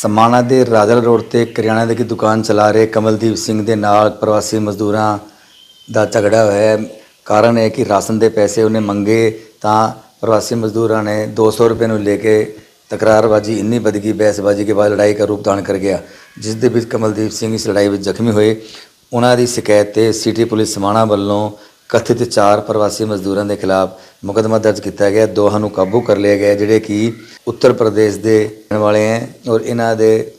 ਸਮਾਣਾ ਦੇ ਰਾਜਲ ਰੋਡ ਤੇ ਕਰਿਆਨਾ ਦੀ ਦੁਕਾਨ ਚਲਾ ਰਹੇ ਕਮਲਦੀਪ ਸਿੰਘ ਦੇ ਨਾਲ ਪ੍ਰਵਾਸੀ ਮਜ਼ਦੂਰਾਂ ਦਾ ਝਗੜਾ ਹੋਇਆ ਹੈ। ਕਾਰਨ ਹੈ ਕਿ ਰਾਸ਼ਨ ਦੇ ਪੈਸੇ ਉਹਨੇ ਮੰਗੇ ਤਾਂ ਪ੍ਰਵਾਸੀ ਮਜ਼ਦੂਰਾਂ ਨੇ 200 ਰੁਪਏ ਨੂੰ ਲੈ ਕੇ ਤਕਰਾਰਬਾਜੀ, ਇੰਨੀ ਵੱਧ ਗਈ ਬਹਿਸਬਾਜੀ ਕੇ ਬਾਅਦ ਲੜਾਈ ਦਾ ਰੂਪ ਧਾਰਨ ਕਰ ਗਿਆ। ਜਿਸ ਦੇ ਵਿੱਚ ਕਮਲਦੀਪ ਸਿੰਘ ਇਸ ਲੜਾਈ ਵਿੱਚ ਜ਼ਖਮੀ ਹੋਏ। ਉਹਨਾਂ ਦੀ ਸ਼ਿਕਾਇਤ ਤੇ ਸਿਟੀ ਪੁਲਿਸ ਸਮਾਣਾ ਵੱਲੋਂ ਕਥਿਤ ਚਾਰ ਪ੍ਰਵਾਸੀ ਮਜ਼ਦੂਰਾਂ ਦੇ ਖਿਲਾਫ ਮੁਕਦਮਾ ਦਰਜ ਕੀਤਾ ਗਿਆ। ਦੋਹਾਂ ਨੂੰ ਕਾਬੂ ਕਰ ਲਿਆ ਗਿਆ, ਜਿਹੜੇ ਕਿ ਉੱਤਰ ਪ੍ਰਦੇਸ਼ ਦੇ ਰਹਿਣ ਵਾਲੇ ਹਨ ਔਰ ਇਹਨਾਂ ਦੇ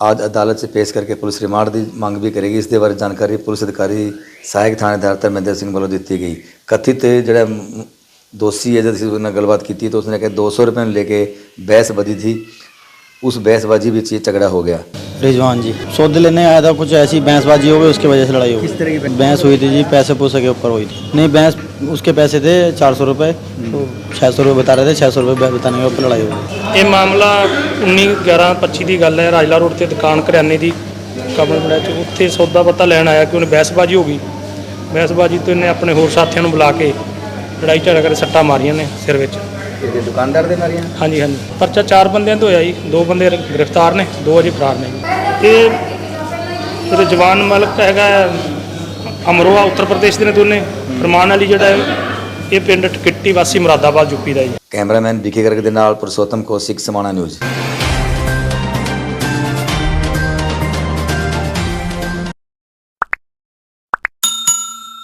ਅੱਜ ਅਦਾਲਤ 'ਚ ਪੇਸ਼ ਕਰਕੇ ਪੁਲਿਸ ਰਿਮਾਂਡ ਦੀ ਮੰਗ ਵੀ ਕਰੇਗੀ। ਇਸ ਦੇ ਬਾਰੇ ਜਾਣਕਾਰੀ ਪੁਲਿਸ ਅਧਿਕਾਰੀ ਸਹਾਇਕ ਥਾਣੇਦਾਰ ਤਰਮਿੰਦਰ ਸਿੰਘ ਵੱਲੋਂ ਦਿੱਤੀ ਗਈ। ਕਥਿਤ ਜਿਹੜਾ ਦੋਸ਼ੀ ਹੈ, ਜਦ ਨਾਲ ਗੱਲਬਾਤ ਕੀਤੀ ਤਾਂ ਉਸਨੇ ਕਿਹਾ 200 ਰੁਪਏ ਨੂੰ ਲੈ ਕੇ ਬਹਿਸ ਵਧੀ ਸੀ। ਉਸ ਬਹਿਸਬਾਜ਼ੀ ਵਿੱਚ ਇਹ ਝਗੜਾ ਹੋ ਗਿਆ। रिजवान जी सौदे लेने आया था कुछ ऐसी भैंसबाजी हो गई उसकी वजह से लड़ाई हो किस तरह की गई भैंस हुई थी जी पैसे पूसे के ऊपर हुई थी नहीं भैंस उसके पैसे थे चार सौ रुपये तो छः सौ रुपये बता रहे थे छः सौ रुपये बताने के ऊपर लड़ाई हो गई ਇਹ ਮਾਮਲਾ 19 11 25 ਦੀ ਗੱਲ ਹੈ ਰਾਜਲਾ ਰੋਡ ਤੇ ਦੁਕਾਨ ਕਰਿਆਨੇ ਦੀ ਕਮਲਮੜਾ ਚ ਉੱਥੇ ਸੌਦਾ ਪੱਤਾ ਲੈਣ ਆਇਆ ਕਿ ਉਹਨੇ ਬਹਿਸਬਾਜੀ ਹੋ ਗਈ ਬਹਿਸਬਾਜੀ ਤੋਂ ਇਹਨੇ ਆਪਣੇ ਹੋਰ ਸਾਥੀਆਂ ਨੂੰ ਬੁਲਾ ਕੇ ਲੜਾਈ ਝਗੜਾ ਕਰ ਸੱਟਾਂ ਮਾਰੀਆਂ ਨੇ ਸਿਰ ਵਿੱਚ ਇਹ ਦੁਕਾਨਦਾਰ ਦੇ ਮਾਰੀਆਂ ਹਾਂਜੀ ਹਾਂਜੀ। ਪਰਚਾ ਚਾਰ ਬੰਦਿਆਂ ਤੋਂ ਹੋਇਆ ਜੀ। ਦੋ ਬੰਦੇ ਗ੍ਰਿਫਤਾਰ ਨੇ ਦੋ ਅਜੇ ਫਰਾਰ ਨੇ ਇਹ ਰਜਵਾਨ ਮਲਕ ਹੈਗਾ ਅਮਰੋਹਾ ਉੱਤਰ ਪ੍ਰਦੇਸ਼ ਦੇ ਨੇ ਦੋਨੇ। ਫਰਮਾਨ ਵਾਲੀ ਜਿਹੜਾ ਹੈ, ਇਹ ਪਿੰਡ ਟਕਿੱਟੀ ਵਾਸੀ ਮੁਰਾਦਾਬਾਦ ਯੂਪੀ ਦਾ ਜੀ। ਕੈਮਰਾਮੈਨ ਵਿਕੇ ਗਰਗ ਦੇ ਨਾਲ ਪੁਰਸ਼ੋਤਮ ਕੌਸ਼ਿਕ ਸਮਾਣਾ ਨਿਊਜ਼।